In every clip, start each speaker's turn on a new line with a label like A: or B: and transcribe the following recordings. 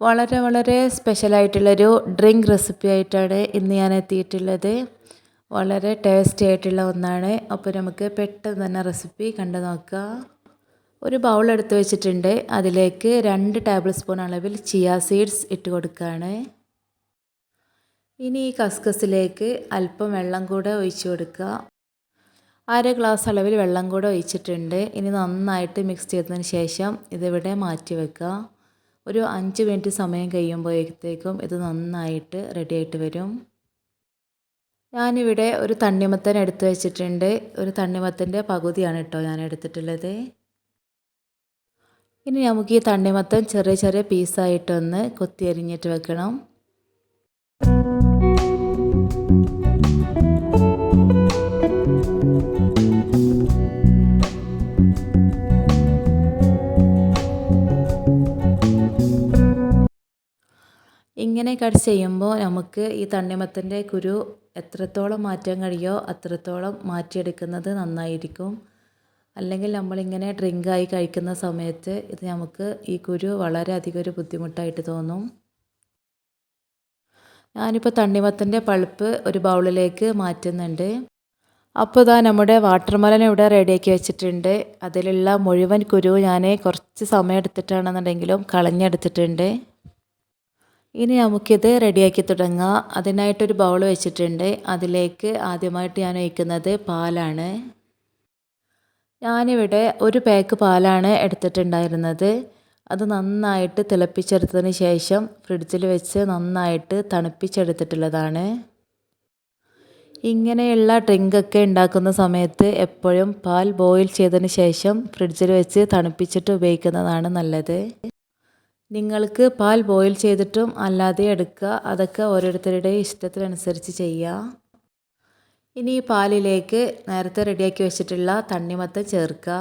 A: വളരെ വളരെ സ്പെഷ്യലായിട്ടുള്ളൊരു drink recipe ആയിട്ടാണ് ഇന്ന് ഞാൻ എത്തിയിട്ടുള്ളത്. വളരെ ടേസ്റ്റി ആയിട്ടുള്ള ഒന്നാണ്. അപ്പോൾ നമുക്ക് പെട്ടെന്ന് തന്നെ റെസിപ്പി കണ്ടു നോക്കാം. ഒരു ബൗൾ എടുത്ത് വെച്ചിട്ടുണ്ട്. അതിലേക്ക് രണ്ട് ടേബിൾ സ്പൂൺ അളവിൽ ചിയ സീഡ്സ് ഇട്ട് കൊടുക്കുകയാണ് ഇനി ഈ കസ്കസിലേക്ക് അല്പം വെള്ളം കൂടെ ഒഴിച്ചു കൊടുക്കുക. അര ഗ്ലാസ് അളവിൽ വെള്ളം കൂടെ ഒഴിച്ചിട്ടുണ്ട്. ഇനി നന്നായിട്ട് മിക്സ് ചെയ്തതിന് ശേഷം ഇതിവിടെ മാറ്റി വെക്കുക. ഒരു അഞ്ച് മിനിറ്റ് സമയം കഴിയുമ്പോഴത്തേക്കും ഇത് നന്നായിട്ട് റെഡിയായിട്ട് വരും. ഞാനിവിടെ ഒരു തണ്ണിമത്തൻ എടുത്തു വെച്ചിട്ടുണ്ട്. ഒരു തണ്ണിമത്തന്റെ പകുതിയാണ് കേട്ടോ ഞാൻ എടുത്തിട്ടുള്ളത്. ഇനി നമുക്ക് ഈ തണ്ണിമത്തൻ ചെറിയ ചെറിയ പീസായിട്ടൊന്ന് കൊത്തി അരിഞ്ഞിട്ട് വെക്കണം. ഇങ്ങനെ കട്ട് ചെയ്യുമ്പോൾ നമുക്ക് ഈ തണ്ണിമത്തന്റെ കുരു എത്രത്തോളം മാറ്റാൻ കഴിയുമോ അത്രത്തോളം മാറ്റിയെടുക്കുന്നത് നന്നായിരിക്കും. അല്ലെങ്കിൽ നമ്മളിങ്ങനെ ഡ്രിങ്കായി കഴിക്കുന്ന സമയത്ത് ഇത് നമുക്ക് ഈ കുരു വളരെയധികം ഒരു ബുദ്ധിമുട്ടായിട്ട് തോന്നും. ഞാനിപ്പോൾ തണ്ണിമത്തന്റെ പൾപ്പ് ഒരു ബൗളിലേക്ക് മാറ്റുന്നുണ്ട്. അപ്പോൾ ഇതാ നമ്മുടെ വാട്ടർമെലൻ ഇവിടെ റെഡിയാക്കി വെച്ചിട്ടുണ്ട്. അതിലുള്ള മുഴുവൻ കുരു ഞാൻ കുറച്ച് സമയം എടുത്തിട്ടാണെന്നുണ്ടെങ്കിലും കളഞ്ഞെടുത്തിട്ടുണ്ട്. ഇനി നമുക്കിത് റെഡിയാക്കി തുടങ്ങാം. അതിനായിട്ടൊരു ബൗൾ വെച്ചിട്ടുണ്ട്. അതിലേക്ക് ആദ്യമായിട്ട് ഞാൻ ഒഴിക്കുന്നത് പാലാണ്. ഞാനിവിടെ ഒരു പാക്ക് പാലാണ് എടുത്തിട്ടുണ്ടായിരുന്നത്. അത് നന്നായിട്ട് തിളപ്പിച്ചെടുത്തതിന് ശേഷം ഫ്രിഡ്ജിൽ വെച്ച് നന്നായിട്ട് തണുപ്പിച്ചെടുത്തിട്ടുള്ളതാണ്. ഇങ്ങനെയുള്ള ഡ്രിങ്കൊക്കെ ഉണ്ടാക്കുന്ന സമയത്ത് എപ്പോഴും പാൽ ബോയിൽ ചെയ്തതിന് ശേഷം ഫ്രിഡ്ജിൽ വെച്ച് തണുപ്പിച്ചിട്ട് ഉപയോഗിക്കുന്നതാണ് നല്ലത്. നിങ്ങൾക്ക് പാൽ ബോയിൽ ചെയ്തിട്ടും അല്ലാതെ എടുക്കുക. അതൊക്കെ ഓരോരുത്തരുടെ ഇഷ്ടത്തിനനുസരിച്ച് ചെയ്യുക. ഇനി ഈ പാലിലേക്ക് നേരത്തെ റെഡിയാക്കി വെച്ചിട്ടുള്ള തണ്ണിമത്ത ചേർക്കുക.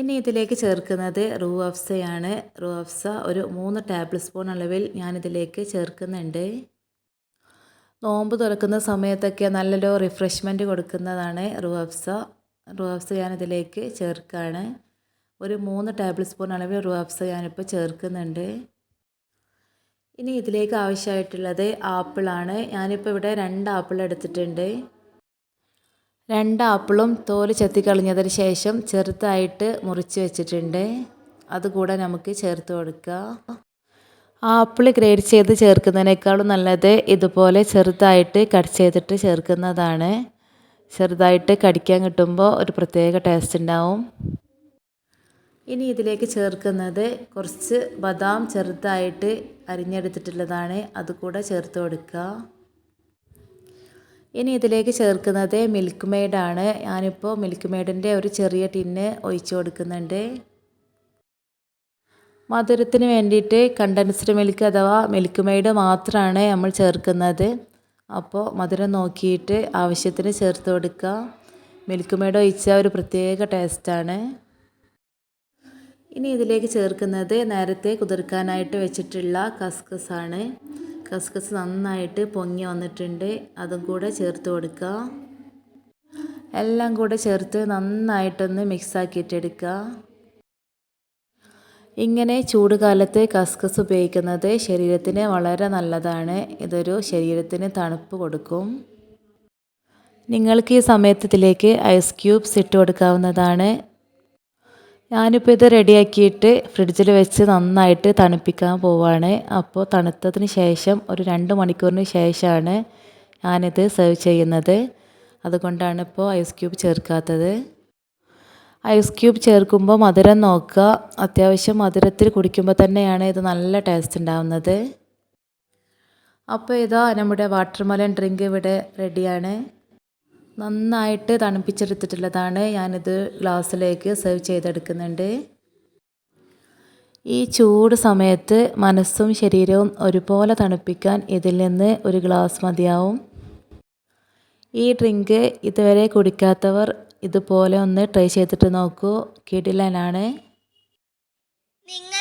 A: ഇനി ഇതിലേക്ക് ചേർക്കുന്നത് റൂ അഫ്സയാണ് റൂ അഫ്സ ഒരു മൂന്ന് ടേബിൾ സ്പൂൺ അളവിൽ ഞാനിതിലേക്ക് ചേർക്കുന്നുണ്ട്. നോമ്പ് തുറക്കുന്ന സമയത്തൊക്കെ നല്ലൊരു റിഫ്രഷ്മെന്റ് കൊടുക്കുന്നതാണ് റൂ അഫ്സ റൂ അഫ്സ ഞാനിതിലേക്ക് ചേർക്കുകയാണ്. ഒരു മൂന്ന് ടേബിൾ സ്പൂൺ അളവിൽ റുവാബ്സ ഞാനിപ്പോൾ ചേർക്കുന്നുണ്ട്. ഇനി ഇതിലേക്ക് ആവശ്യമായിട്ടുള്ളത് ആപ്പിളാണ്. ഞാനിപ്പോൾ ഇവിടെ രണ്ട് ആപ്പിൾ എടുത്തിട്ടുണ്ട്. രണ്ട് ആപ്പിളും തോൽ ചെത്തിക്കളഞ്ഞതിന് ശേഷം ചെറുതായിട്ട് മുറിച്ച് വെച്ചിട്ടുണ്ട്. അതുകൂടെ നമുക്ക് ചേർത്ത് കൊടുക്കുക ആപ്പിൾ ഗ്രേഡ് ചെയ്ത് ചേർക്കുന്നതിനേക്കാളും നല്ലത് ഇതുപോലെ ചെറുതായിട്ട് കട്ട് ചെയ്തിട്ട് ചേർക്കുന്നതാണ്. ചെറുതായിട്ട് കടിക്കാൻ കിട്ടുമ്പോൾ ഒരു പ്രത്യേക ടേസ്റ്റ് ഉണ്ടാവും. ഇനി ഇതിലേക്ക് ചേർക്കുന്നത് കുറച്ച് ബദാം ചെറുതായിട്ട് അരിഞ്ഞെടുത്തിട്ടുള്ളതാണ്. അതുകൂടെ ചേർത്ത് കൊടുക്കുക. ഇനി ഇതിലേക്ക് ചേർക്കുന്നത് മിൽക്ക് മെയ്ഡാണ് ഞാനിപ്പോൾ മിൽക്ക് മെയ്ഡിന്റെ ഒരു ചെറിയ ടിന്ന് ഒഴിച്ചു കൊടുക്കുന്നുണ്ട്. മധുരത്തിന് വേണ്ടിയിട്ട് കണ്ടൻസ്ഡ് മിൽക്ക് അഥവാ മിൽക്ക് മെയ്ഡ് മാത്രമാണ് നമ്മൾ ചേർക്കുന്നത്. അപ്പോൾ മധുരം നോക്കിയിട്ട് ആവശ്യത്തിന് ചേർത്ത് കൊടുക്കുക. മിൽക്ക് മെയ്ഡ് ഒഴിച്ച ഒരു പ്രത്യേക ടേസ്റ്റാണ് ഇനി ഇതിലേക്ക് ചേർക്കുന്നത് നേരത്തെ കുതിർക്കാനായിട്ട് വെച്ചിട്ടുള്ള കസ്കസാണ്. കസ്കസ് നന്നായിട്ട് പൊങ്ങി വന്നിട്ടുണ്ട്. അതും കൂടെ ചേർത്ത് കൊടുക്കുക എല്ലാം കൂടെ ചേർത്ത് നന്നായിട്ടൊന്ന് മിക്സ് ആക്കിയിട്ടെടുക്കുക ഇങ്ങനെ ചൂട് കാലത്ത് കസ്കസ് ഉപയോഗിക്കുന്നത് ശരീരത്തിന് വളരെ നല്ലതാണ്. ഇതൊരു ശരീരത്തിന് തണുപ്പ് കൊടുക്കും. നിങ്ങൾക്ക് ഈ സമയത്ത് ഇതിലേക്ക് ഐസ് ക്യൂബ്സ് ഇട്ട് കൊടുക്കാവുന്നതാണ്. ഞാനിപ്പോൾ ഇത് റെഡിയാക്കിയിട്ട് ഫ്രിഡ്ജിൽ വെച്ച് നന്നായിട്ട് തണുപ്പിക്കാൻ പോവാണ്. അപ്പോൾ തണുത്തതിന് ശേഷം ഒരു രണ്ട് മണിക്കൂറിന് ശേഷമാണ് ഞാനിത് സെർവ് ചെയ്യുന്നത്. അതുകൊണ്ടാണ് ഇപ്പോൾ ഐസ് ക്യൂബ് ചേർക്കാത്തത്. ഐസ് ക്യൂബ് ചേർക്കുമ്പോൾ മധുരം നോക്കുക. അത്യാവശ്യം മധുരത്തിൽ കുടിക്കുമ്പോൾ തന്നെയാണ് ഇത് നല്ല ടേസ്റ്റ് ഉണ്ടാവുന്നത്. അപ്പോൾ ഇതാ നമ്മുടെ വാട്ടർമെലൻ ഡ്രിങ്ക് ഇവിടെ റെഡിയാണ് നന്നായിട്ട് തണുപ്പിച്ചെടുത്തിട്ടുള്ളതാണ് ഞാനിത് ഗ്ലാസ്സിലേക്ക് സെർവ് ചെയ്തെടുക്കുന്നുണ്ട്. ഈ ചൂട് സമയത്ത് മനസ്സും ശരീരവും ഒരുപോലെ തണുപ്പിക്കാൻ ഇതിൽ നിന്ന് ഒരു ഗ്ലാസ് മതിയാവും. ഈ ഡ്രിങ്ക് ഇതുവരെ കുടിക്കാത്തവർ ഇതുപോലെ ഒന്ന് ട്രൈ ചെയ്തിട്ട് നോക്കൂ. കിടിലനാണ്.
B: നിങ്ങൾക്ക്